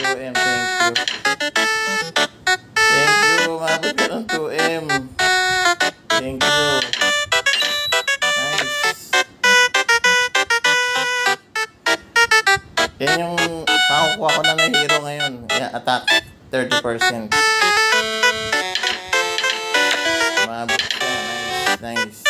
2M. Thank you. Thank you. Umabot ka ng 2M. Thank you. Nice. Yan yung pakukuha ko na ng hero ngayon. Yan, attack 30%. Umabot ka. Nice. Nice.